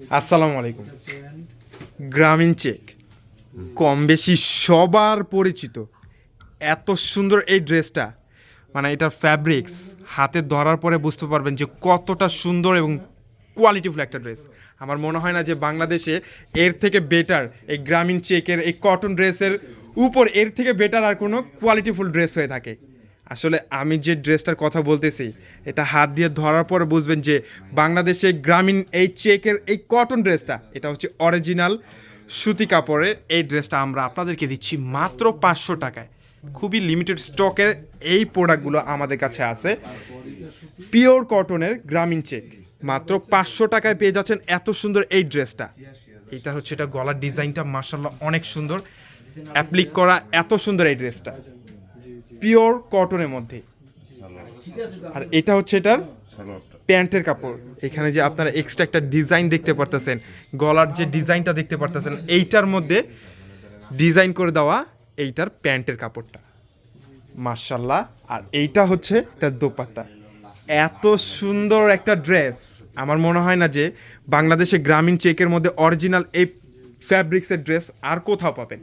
আসসালামু আলাইকুম। গ্রামীণ চেক। কম বেশি সবার পরিচিত। এত সুন্দর এই ড্রেসটা। মানে এটার ফ্যাব্রিক্স হাতে ধরার পরে বুঝতে পারবেন যে কতটা সুন্দর এবং কোয়ালিটিফুল একটা ড্রেস আমার মনে হয় না যে বাংলাদেশে এর থেকে বেটার এই গ্রামীণ চেকের এই কটন ড্রেসের উপর এর থেকে বেটার আর কোনো কোয়ালিটিফুল ড্রেস হয়ে থাকে। আসলে আমি যে ড্রেসটার কথা বলতেছি, এটা হাত দিয়ে ধরার পর বুঝবেন যে বাংলাদেশে গ্রামীণ এই চেকের এই কটন ড্রেসটা, এটা হচ্ছে অরিজিনাল সুতি কাপড়ের এই ড্রেসটা আমরা আপনাদেরকে দিচ্ছি মাত্র পাঁচশো টাকায়। খুবই লিমিটেড স্টকের এই প্রোডাক্টগুলো আমাদের কাছে আছে। পিওর কটনের গ্রামীণ চেক মাত্র পাঁচশো টাকায় পেয়ে যাচ্ছেন এত সুন্দর এই ড্রেসটা। এটা হচ্ছে, এটা গলার ডিজাইনটা মার্শাল্লাহ অনেক সুন্দর। অ্যাপ্লিক করা এত সুন্দর এই ড্রেসটা। পিওর কটনের মধ্যে। আর এটা হচ্ছে এটার প্যান্টের কাপড়। এখানে যে আপনারা এক্সট্রা একটা ডিজাইন দেখতে পারতেছেন, গলার যে ডিজাইনটা দেখতে পারতেছেন, এইটার মধ্যে ডিজাইন করে দেওয়া এইটার প্যান্টের কাপড়টা। মার্শাল্লাহ আর এইটা হচ্ছে এটার দোপাট্টা। এত সুন্দর একটা ড্রেস আমার মনে হয় না যে বাংলাদেশে গ্রামীণ চেকের মধ্যে অরিজিনাল এই ফ্যাব্রিক্সের ড্রেস আর কোথাও পাবেন।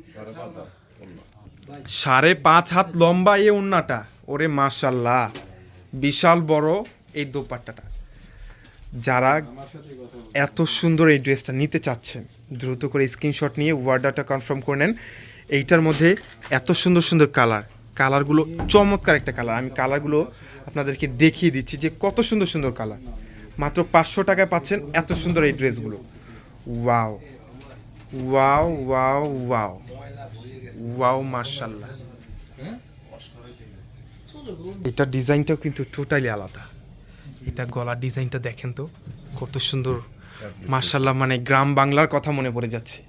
সাড়ে পাঁচ হাত লম্বা এই উন্নাটা ওরে মার্শাল্লাহ বিশাল বড় এই দোপাট্টাটা। যারা এত সুন্দর এই ড্রেসটা নিতে চাচ্ছেন, দ্রুত করে স্ক্রিনশট নিয়ে ওয়ার্ডারটা কনফার্ম করে নেন। এইটার মধ্যে এত সুন্দর সুন্দর কালার। কালারগুলো চমৎকার একটা কালার। আমি কালারগুলো আপনাদেরকে দেখিয়ে দিচ্ছি যে কত সুন্দর সুন্দর কালার। মাত্র পাঁচশো টাকায় পাচ্ছেন এত সুন্দর এই ড্রেসগুলো। Wow. Wow wow wow wow মার্শাল্লাহ এটা ডিজাইনটাও কিন্তু টোটালি আলাদা। এটা গলার ডিজাইনটা দেখেন তো, কত সুন্দর। মার্শাল্লাহ মানে গ্রাম বাংলার কথা মনে পড়ে যাচ্ছে।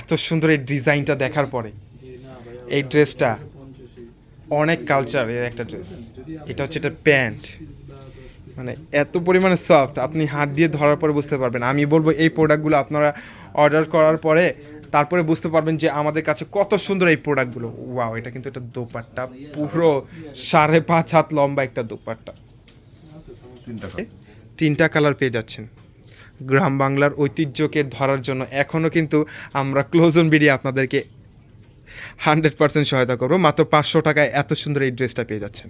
এত সুন্দর এই ডিজাইনটা দেখার পরে। এই ড্রেসটা অনেক কালচারের একটা ড্রেস এটা হচ্ছে এটা প্যান্ট। মানে এত পরিমাণে সফট আপনি হাত দিয়ে ধরার পরে বুঝতে পারবেন। আমি বলব এই প্রোডাক্টগুলো আপনারা অর্ডার করার পরে তারপরে বুঝতে পারবেন যে আমাদের কাছে কত সুন্দর এই প্রোডাক্টগুলো ওয়াও এটা কিন্তু একটা দোপাট্টা পুরো সাড়ে পাঁচ হাত লম্বা একটা দোপাট্টা। তিনটা কালার পেয়ে যাচ্ছেন। গ্রাম বাংলার ঐতিহ্যকে ধরার জন্য এখনও কিন্তু আমরা ক্লোজন বিডিয়ে আপনাদেরকে হান্ড্রেড পার্সেন্ট সহায়তা করব। মাত্র পাঁচশো টাকায় এত সুন্দর এই ড্রেসটা পেয়ে যাচ্ছেন।